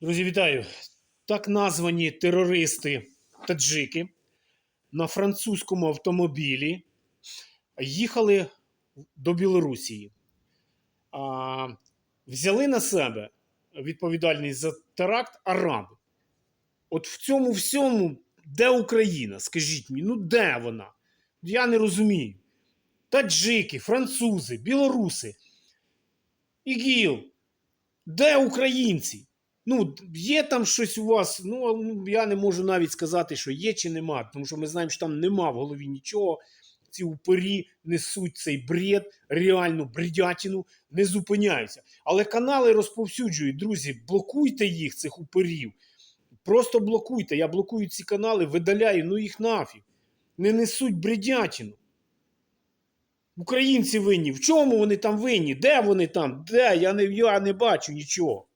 Друзі, вітаю! Так названі терористи таджики на французькому автомобілі їхали до Білорусі. Взяли на себе відповідальність за теракт араби. От в цьому всьому, де Україна? Скажіть мені, ну де вона? Я не розумію. Таджики, французи, білоруси. ІГІЛ. Де українці? Ну, є там щось у вас. Ну, ну, я не можу навіть сказати, що є чи нема, тому що ми знаємо, що там нема в голові нічого. Ці упері несуть цей бред, реальну бредятину, не зупиняються. Але канали розповсюджують, друзі, блокуйте їх, цих уперів. Просто блокуйте. Я блокую ці канали, видаляю, ну їх нафіг. Не несуть бредятину. Українці винні. В чому вони там винні? Де вони там? Де? Я не, я не бачу нічого.